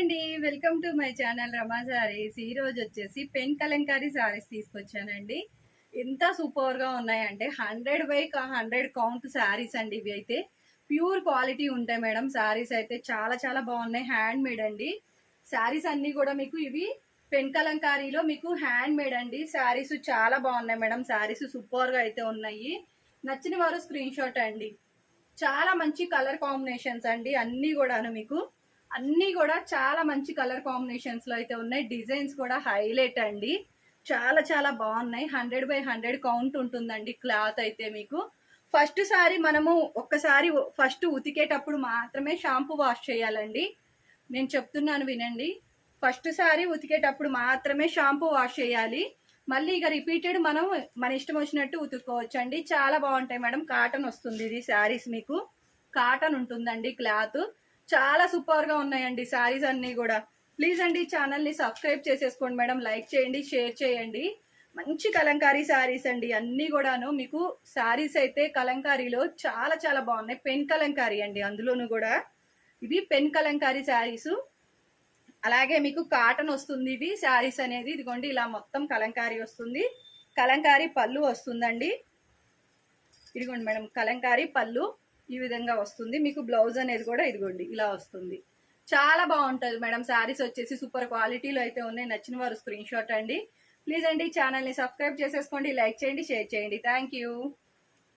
అండి. Welcome to my channel Rama sarees. ఈ రోజు వచ్చేసి పెన్ కలంకారీ సారీస్ తీసుకొచ్చానండి. ఎంత సూపర్గా ఉన్నాయంటే hundred by hundred count sarees అండి ఇవి అయితే. ప్యూర్ క్వాలిటీ ఉంటాయి మేడం. సారీస్ అయితే చాలా చాలా బాగున్నాయి. హ్యాండ్ మేడ్ అండి. సారీస్ అన్నీ కూడా మీకు ఇవి పెన్ కలంకారీలో మీకు హ్యాండ్ మేడ్ అండి. సారీస్ చాలా బాగున్నాయి మేడం. సారీస్ సూపర్గా అయితే ఉన్నాయి. నచ్చిన వారు స్క్రీన్ షాట్ అండి. చాలా మంచి కలర్ కాంబినేషన్స్ అండి. అన్నీ కూడాను మీకు అన్నీ కూడా చాలా మంచి కలర్ కాంబినేషన్స్లో అయితే ఉన్నాయి. డిజైన్స్ కూడా హైలైట్ అండి. చాలా చాలా బాగున్నాయి. హండ్రెడ్ బై హండ్రెడ్ కౌంట్ ఉంటుందండి క్లాత్ అయితే మీకు. ఫస్ట్ సారి మనము ఒక్కసారి ఫస్ట్ ఉతికేటప్పుడు మాత్రమే షాంపూ వాష్ చేయాలండి. నేను చెప్తున్నాను వినండి. ఫస్ట్ సారి ఉతికేటప్పుడు మాత్రమే షాంపూ వాష్ చేయాలి. మళ్ళీ ఇక రిపీటెడ్ మనం మన ఇష్టం వచ్చినట్టు ఉతుక్కోవచ్చు అండి చాలా బాగుంటాయి మేడం. కాటన్ వస్తుంది ఇది శారీస్ మీకు. కాటన్ ఉంటుందండి క్లాత్. చాలా సూపర్గా ఉన్నాయండి శారీస్ అన్ని కూడా. ప్లీజ్ అండి ఛానల్ని సబ్స్క్రైబ్ చేసేసుకోండి మేడం. లైక్ చేయండి షేర్ చేయండి. మంచి కలంకారీ శారీస్ అండి అన్ని కూడాను. మీకు శారీస్ అయితే కలంకారీలో చాలా చాలా బాగున్నాయి. పెన్ కలంకారీ అండి అందులోను కూడా. ఇవి పెన్ కలంకారీ శారీస్. అలాగే మీకు కాటన్ వస్తుంది ఇది శారీస్ అనేది. ఇదిగోండి ఇలా మొత్తం కలంకారీ వస్తుంది. కలంకారీ పళ్ళు వస్తుందండి. ఇదిగోండి మేడం కలంకారీ పళ్ళు. ఈ విధంగా వస్తుంది. మీకు బ్లౌజ్ అనేది కూడా ఇదిగోండి ఇలా వస్తుంది. చాలా బాగుంటుంది మేడం. శారీస్ వచ్చేసి సూపర్ క్వాలిటీలో అయితే ఉన్నాయి. నచ్చిన వారు స్క్రీన్ షాట్ అండి. ప్లీజ్ అండి ఛానల్ని సబ్స్క్రైబ్ చేసేసుకోండి లైక్ చేయండి షేర్ చేయండి. Thank you.